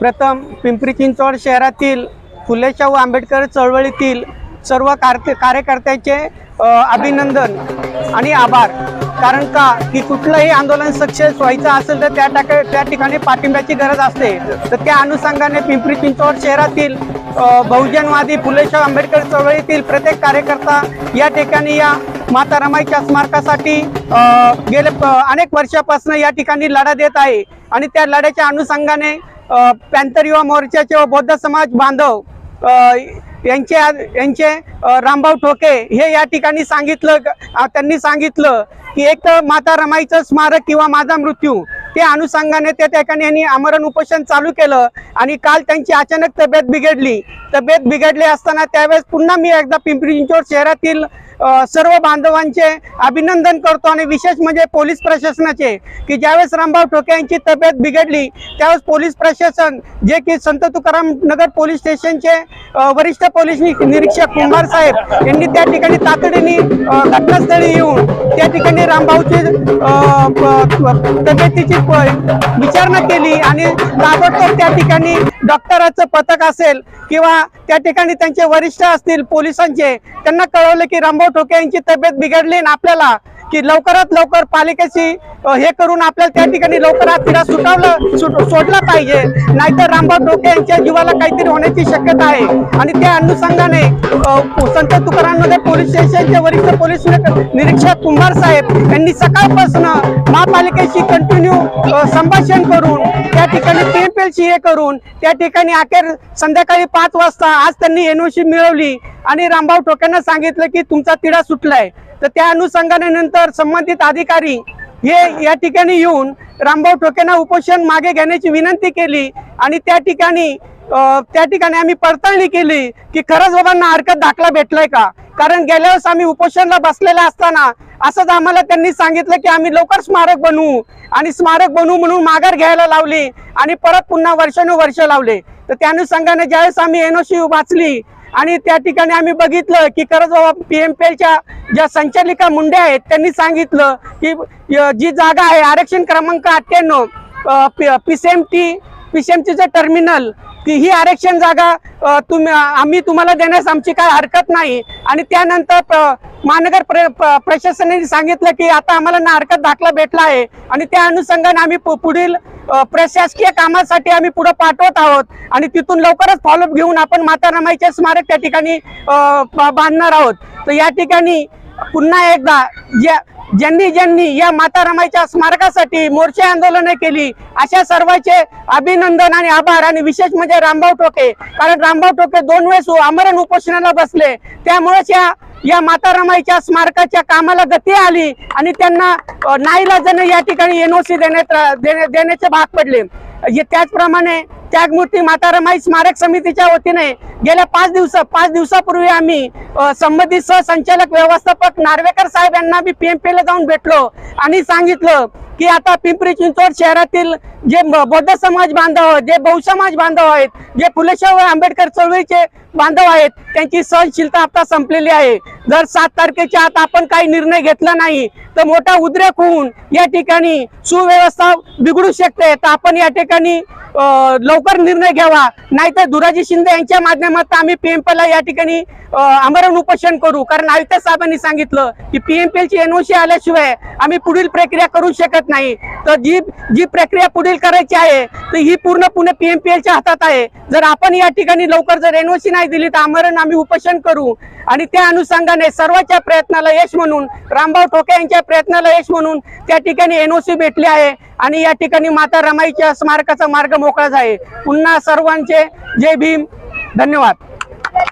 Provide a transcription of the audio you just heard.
प्रथम पिंपरी चिंचवड शहरातील फुले शाहू आंबेडकर चळवळीतील सर्व कार्य कार्यकर्त्याचे अभिनंदन आणि आभार. कारण का की कुठलंही आंदोलन सक्सेस व्हायचं असेल तर त्या टाका त्या ठिकाणी पाठिंब्याची गरज असते. तर त्या अनुषंगाने पिंपरी चिंचवड शहरातील बहुजनवादी फुलेशाह आंबेडकर चळवळीतील प्रत्येक कार्यकर्ता या ठिकाणी या माता रमाईच्या स्मारकासाठी गेले प- अनेक वर्षापासून या ठिकाणी लढा देत आहे. आणि त्या लढ्याच्या अनुषंगाने पॅंथर युवा मोर्चाचे व बौद्ध समाज बांधव यांचे यांचे रामभाऊ ठोके हे या ठिकाणी सांगितलं त्यांनी सांगितलं की एक तर माता रमाईचं स्मारक किंवा माझा मृत्यू ते अनुषंगाने त्या ठिकाणी यांनी आमरण उपोषण चालू केलं आणि काल त्यांची अचानक तब्येत बिघडली. तब्येत बिघडली असताना त्यावेळेस पुन्हा मी एकदा पिंपरी चिंचवड शहरातील सर्व बांधवांचे अभिनंदन करतो आणि विशेष म्हणजे पोलीस प्रशासनाचे की ज्यावेळेस रामभाऊ ठोके यांची तब्येत बिघडली त्यावेळेस पोलीस प्रशासन जे की संत तुकाराम नगर पोलीस स्टेशनचे वरिष्ठ पोलीस निरीक्षक कुंभार साहेब यांनी त्या ठिकाणी तातडीने घटनास्थळी येऊन त्या ठिकाणी रामभाऊची तब्येतीची विचारणा केली आणि ताबडतोब त्या ठिकाणी डॉक्टराचं पथक असेल किंवा त्या ठिकाणी त्यांचे वरिष्ठ असतील पोलिसांचे त्यांना कळवलं की रामभाऊ ठोके यांची तब्येत बिघडली आणि आपल्याला की लवकरात लवकर पालिकेशी हे करून आपल्याला त्या ठिकाणी लवकरात तिला सुटावलं सोडला पाहिजे. नाहीतर रामभाऊ ठोके यांच्या जीवाला काहीतरी होण्याची शक्यता आहे. आणि त्या अनुषंगाने संत तुकारांमध्ये पोलीस स्टेशनचे वरिष्ठ पोलीस निरीक्षक कुंभार साहेब यांनी सकाळपासून महापालिकेशी कंटिन्यू संभाषण करून त्या ठिकाणी पीएमपीएलशी हे करून त्या ठिकाणी अखेर संध्याकाळी पाच वाजता आज त्यांनी एनओसी मिळवली. आणि रामभाऊ टोक्यांना सांगितलं की तुमचा तिढा सुटलाय. तर त्या अनुषंगाने नंतर संबंधित अधिकारी हे या ठिकाणी येऊन रामभाऊ ठोकेंना उपोषण मागे घेण्याची विनंती केली आणि त्या ठिकाणी त्या ठिकाणी आम्ही पडताळणी केली की खरंच बाबांना हरकत दाखला भेटलाय का? कारण गेल्या वेळेस आम्ही उपोषणला बसलेला असताना असंच आम्हाला त्यांनी सांगितलं की आम्ही लवकर स्मारक बनवू. आणि स्मारक बनवू म्हणून माघार घ्यायला लावली. आणि परत पुन्हा वर्षानुवर्ष लावले. तर त्या अनुषंगाने ज्यावेळेस आम्ही एनओसी वाचली आणि त्या ठिकाणी आम्ही बघितलं की खरंच बाबा पीएमपीएलच्या ज्या संचालिका मुंडे आहेत त्यांनी सांगितलं की जी जागा आहे आरक्षण क्रमांक अठ्ठ्याण्णव P C M T P C M टीचं टर्मिनल की ही आरक्षण जागा तुम्ही आम्ही तुम्हाला देण्यास आमची काय हरकत नाही. आणि त्यानंतर महानगर प्र- प्र- प्रशासनाने सांगितलं की आता आम्हाला ना हरकत दाखला भेटला आहे. आणि त्या अनुषंगाने आम्ही पु- पुढील प्रशासकीय कामासाठी आम्ही पुढे पाठवत आहोत. आणि तिथून लवकरच फॉलोअप घेऊन आपण माता रमाईचे स्मारक त्या ठिकाणी बांधणार आहोत. तर या ठिकाणी पुन्हा एकदा ज्या ज्यांनी ज्यांनी या माता रमाईच्या स्मारकासाठी मोर्चे आंदोलने केली अशा सर्वांचे अभिनंदन आणि आभार. आणि विशेष म्हणजे रामभाऊ टोके कारण रामभाऊ टोके दोन वेळेस आमरण उपोषणाला बसले. त्यामुळेच या या माता रमाईच्या स्मारकाच्या कामाला गती आली आणि त्यांना नाईलाजाने या ठिकाणी एनओसी देण्यात देण्या- देण्याचे भाग पडले. त्याचप्रमाणे त्यागमूर्ती माता रमाई स्मारक समितीच्या वतीने गेल्या पाच दिवस पाच दिवसापूर्वी आम्ही संबंधित सहसंचालक व्यवस्थापक नार्वेकर साहेब यांना बी पीएमपी जाऊन भेटलो आणि सांगितलं की आता पिंपरी चिंचवड शहरातील जे बौद्ध समाज बांधव जे बहुसमाज बांधव आहेत जे फुलेशाह आंबेडकर चळवळीचे बांधव आहेत त्यांची सहनशीलता आता संपलेली आहे. जर सात तारखेच्या आत आपण काही निर्णय घेतला नाही तर मोठा उद्रेक होऊन या ठिकाणी सुव्यवस्था बिघडू शकते. तर आपण या ठिकाणी लवकर निर्णय घ्यावा. नाहीतर दुराजी शिंदे यांच्या माध्यमातून आम्ही पीएमपी ला या ठिकाणी आमरण उपोषण करू. कारण आयुक्त साहेबांनी सांगितलं की पीएमपीएल ची एनओसी आल्याशिवाय आम्ही पुढील प्रक्रिया करू शकत नाही. तर जी जी प्रक्रिया पुढील करायची आहे तर ही पूर्ण पुणे पीएमपीएलच्या हातात आहे. जर आपण या ठिकाणी लवकर जर एनओसी नाही दिली तर आमरण आम्ही उपोषण करू. आणि त्या अनुषंगाने सर्वांच्या प्रयत्नाला यश म्हणून रामभाऊ ठोके यांच्या प्रयत्नाला यश म्हणून त्या ठिकाणी एनओसी भेटली आहे. आणि या ठिकाणी माता रमाईच्या स्मारकाचा मार्ग मोकळाच आहे. पुन्हा सर्वांचे जय भीम. धन्यवाद.